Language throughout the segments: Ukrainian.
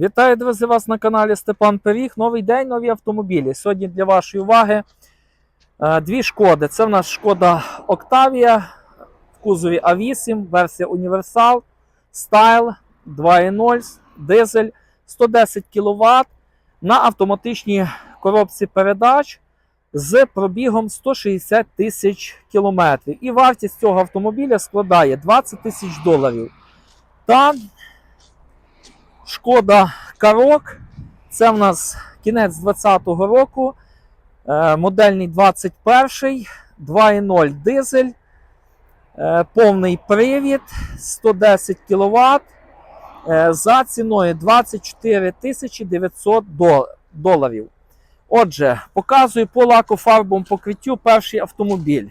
Вітаю, друзі, вас на каналі Степан Пиріг. Новий день, нові автомобілі. Сьогодні для вашої уваги е, дві шкоди. Це в нас шкода Octavia в кузові А8, версія Універсал, Style 2.0, дизель 110 кВт на автоматичній коробці передач з пробігом 160 тисяч кілометрів. І вартість цього автомобіля складає 20 тисяч доларів. Та Шкода Карок. Це в нас кінець 2020 року. е, Модельний 21, 2.0 дизель, е, повний привід, 110 кВт за ціною 24 тисячі 900 доларів. Отже, показую по лакофарбовому покриттю перший автомобіль.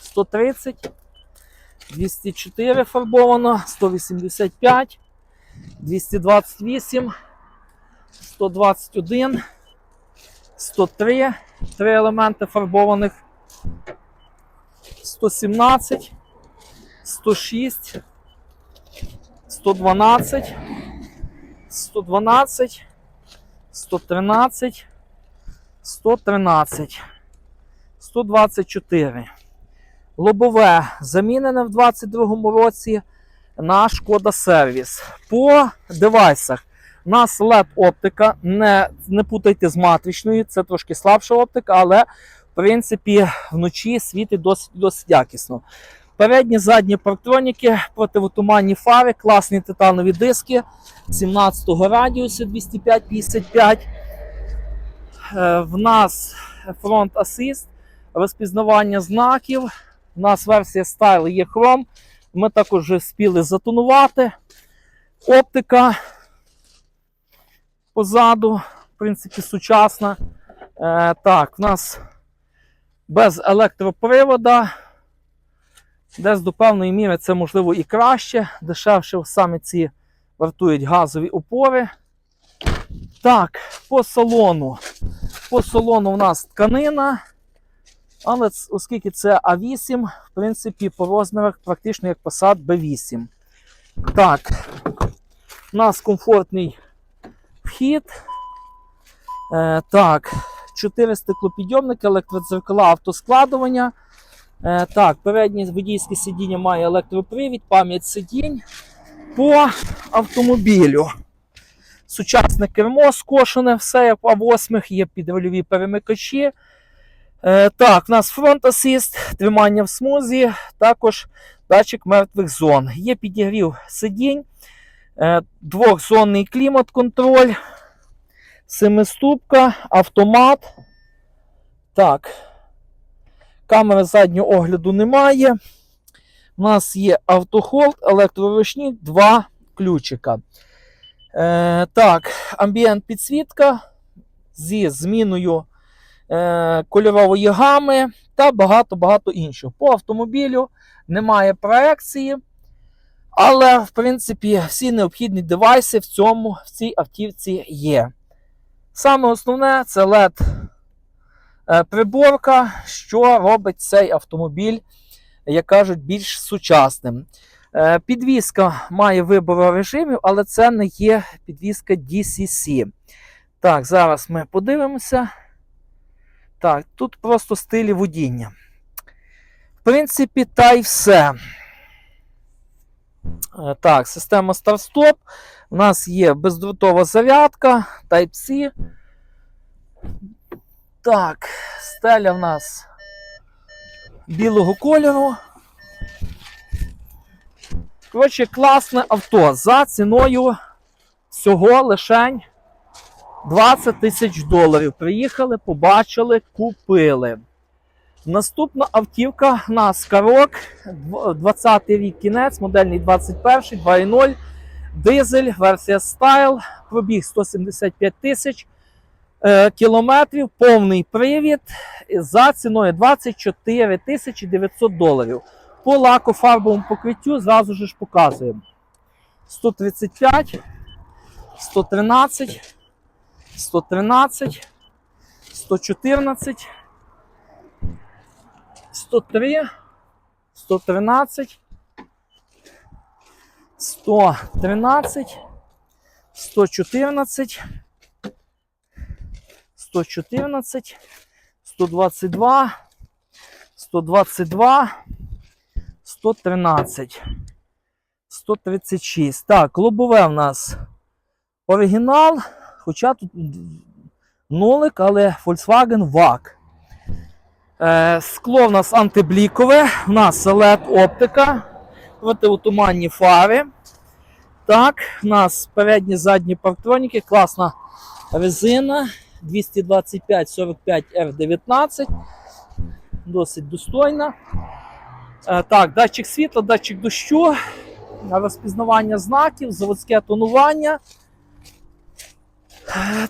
130. 204 фарбовано, 185, 228, 121, 103, три елементи фарбованих, 117, 106, 112, 112, 113, 113, 124. Лобове замінене в 2022 році на Шкода сервіс. По девайсах у нас LED оптика. Не, не путайте з матричною, це трошки слабша оптика, але в принципі вночі світить досить, досить якісно. Передні задні партроніки, противотуманні фари, класні титанові диски 17-го радіусу 205-55. Е, В нас фронт асист, розпізнавання знаків. У нас версія Style є Chrome. Ми також вже спіли затонувати. Оптика позаду, в принципі, сучасна. Е, так, в нас без електропривода. Десь до певної міри це можливо і краще. Дешевше саме ці вартують газові опори. Так, по салону. По салону у нас тканина. Але оскільки це А8, в принципі, по розмірах практично як Passat B8. Так, у нас комфортний вхід. Е, так, 4 стеклопідйомники, електродзеркала, автоскладування. Е, так, переднє водійське сидіння має електропривід, пам'ять сидінь по автомобілю. Сучасне кермо скошене, все як в А8, є підрульові перемикачі. Е, так, у нас фронт асист, тримання в смузі, також датчик мертвих зон. Є підігрів сидінь, е, двохзонний клімат-контроль, семиступка, автомат. Так. Камери заднього огляду немає. У нас є автохолд, електроручник, два ключика. Е, так, амбієнт підсвітка зі зміною кольорової гами та багато-багато іншого. По автомобілю немає проекції, але, в принципі, всі необхідні девайси в цьому, в цій автівці є. Саме основне це LED е, приборка, що робить цей автомобіль, як кажуть, більш сучасним. Е, Підвізка має вибору режимів, але це не є підвізка DCC. Так, зараз ми подивимося. Так, тут просто стилі водіння. В принципі, та й все. Е, Так, система старт-стоп. У нас є бездротова зарядка, Type-C. Так, стеля в нас білого кольору. Коротше, класне авто за ціною всього лишень 20 тисяч доларів. Приїхали, побачили, купили. Наступна автівка у нас Карок, 20 рік кінець, модельний 21, 2.0, дизель, версія Style, пробіг 175 тисяч е, кілометрів, повний привід за ціною 24 тисячі 900 доларів. По лакофарбовому покриттю зразу ж показуємо. 135, 113, 113, 114, 103, 113, 113, 114, 114, 122, 122, 113, 136. Так, лобове в нас оригінал, хоча тут нолик, але Volkswagen VAG. Е, скло в нас антиблікове, у нас LED оптика, протиотуманні фари. Так, у нас передні задні партроніки, класна резина 225 45 R19. Досить достойна. Е, так, датчик світла, датчик дощу, розпізнавання знаків, заводське тонування.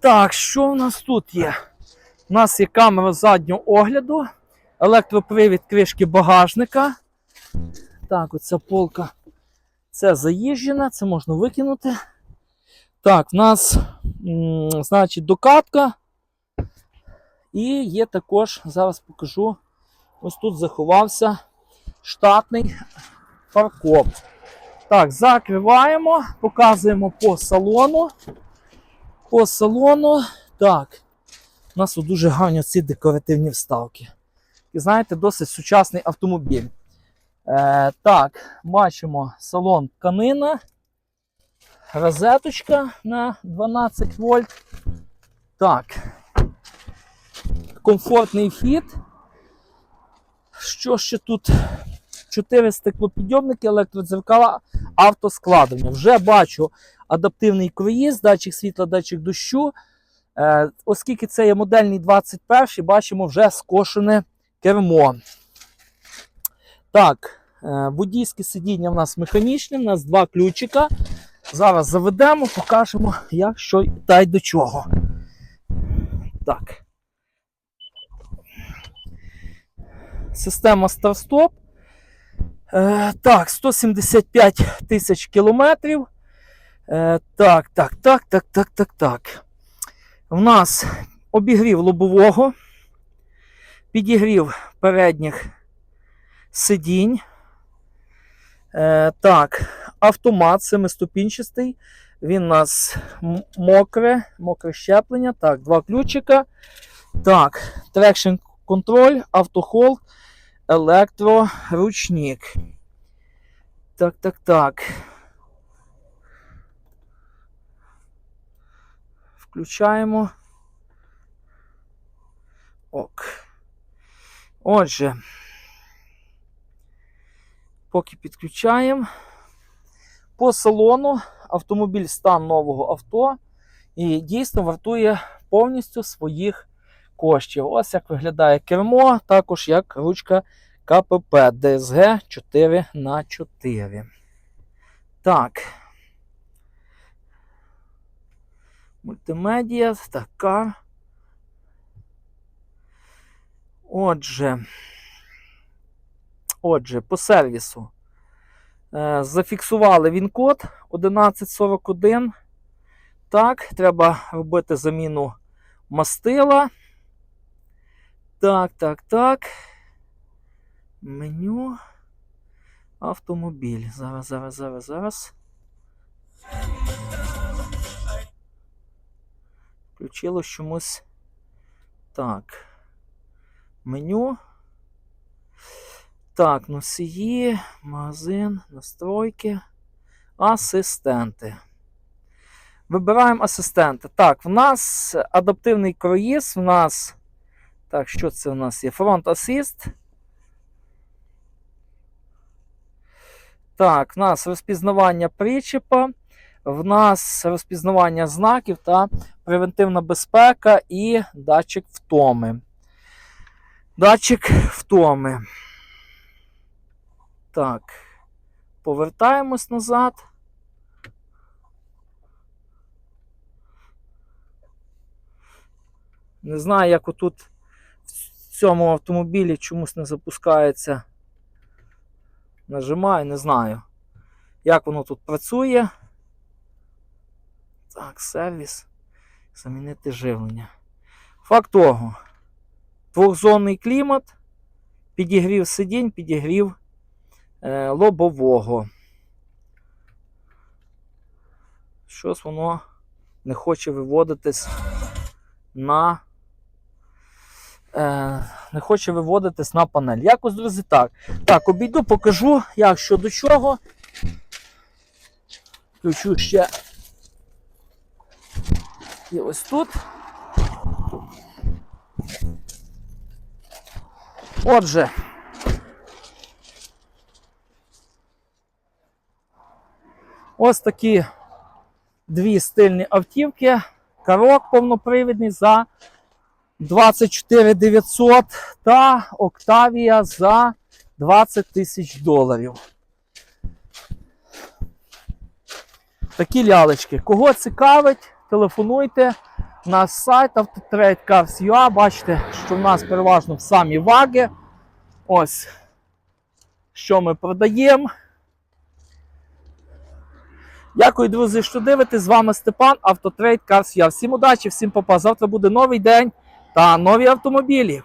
Так, що в нас тут є? У нас є камера заднього огляду, електропривід кришки багажника. Так, оця полка. Це заїжджена, це можна викинути. Так, в нас, значить, докатка. І є також, зараз покажу, ось тут заховався штатний фаркоп. Так, закриваємо, показуємо по салону. По салону. Так. У нас тут дуже гарні ці декоративні вставки. І знаєте, досить сучасний автомобіль. Е, так, бачимо салон тканина, розеточка на 12 вольт. Так. Комфортний вхід. Що ще тут? 4 стеклопідйомники, електродзеркала, автоскладення. Вже бачу адаптивний круїз, датчик світла, датчик дощу. Е, оскільки це є модельний 21, бачимо вже скошене кермо. Так, е, водійське сидіння в нас механічне, у нас два ключика. Зараз заведемо, покажемо, як що та й до чого. Так. Система старт-стоп. Е, так, 175 тисяч кілометрів. Е, так, так, так, так, так, так, так. В нас обігрів лобового, підігрів передніх сидінь. Е, так, автомат семиступінчастий. Він у нас мокре, мокре щеплення. Так, два ключика. Так, трекшн контроль, автохол, електроручник. Так, так, так. Включаємо. Ок. Отже, поки підключаємо. По салону автомобіль стан нового авто і дійсно вартує повністю своїх коштів. Ось як виглядає кермо, також як ручка КПП DSG 4 х 4 Так. Мультимедіа, така. Отже, отже, по сервісу. Е, зафіксували він код 1141. Так, треба робити заміну мастила. Так, так, так. Меню. Автомобіль. Зараз, зараз, зараз, зараз. Включилось чомусь. Так. Меню. Так, носії, магазин, настройки, асистенти. Вибираємо асистента. Так, в нас адаптивний круїз, в нас. Так, що це в нас є? Фронт асист. Так, в нас розпізнавання причепа, в нас розпізнавання знаків та превентивна безпека і датчик втоми. Датчик втоми. Так. Повертаємось назад. Не знаю, як отут в цьому автомобілі чомусь не запускається. Нажимаю, не знаю, як воно тут працює. Так, сервіс. Замінити живлення. Факт того. Двохзонний клімат, підігрів сидінь, підігрів е, лобового. Щось воно не хоче виводитись на. Е, не хоче виводитись на панель. Якось, друзі, так. Так, обійду, покажу, як що до чого. Включу ще. І ось тут. Отже. Ось такі дві стильні автівки. Карок повнопривідний за 24 900 та Октавія за 20 тисяч доларів. Такі лялечки. Кого цікавить, телефонуйте на сайт Autotrade Бачите, що в нас переважно самі ваги. Ось що ми продаємо. Дякую, друзі, що дивитесь. З вами Степан, Автотрейд Cars.ua. Всім удачі, всім попа. Завтра буде новий день та нові автомобілі.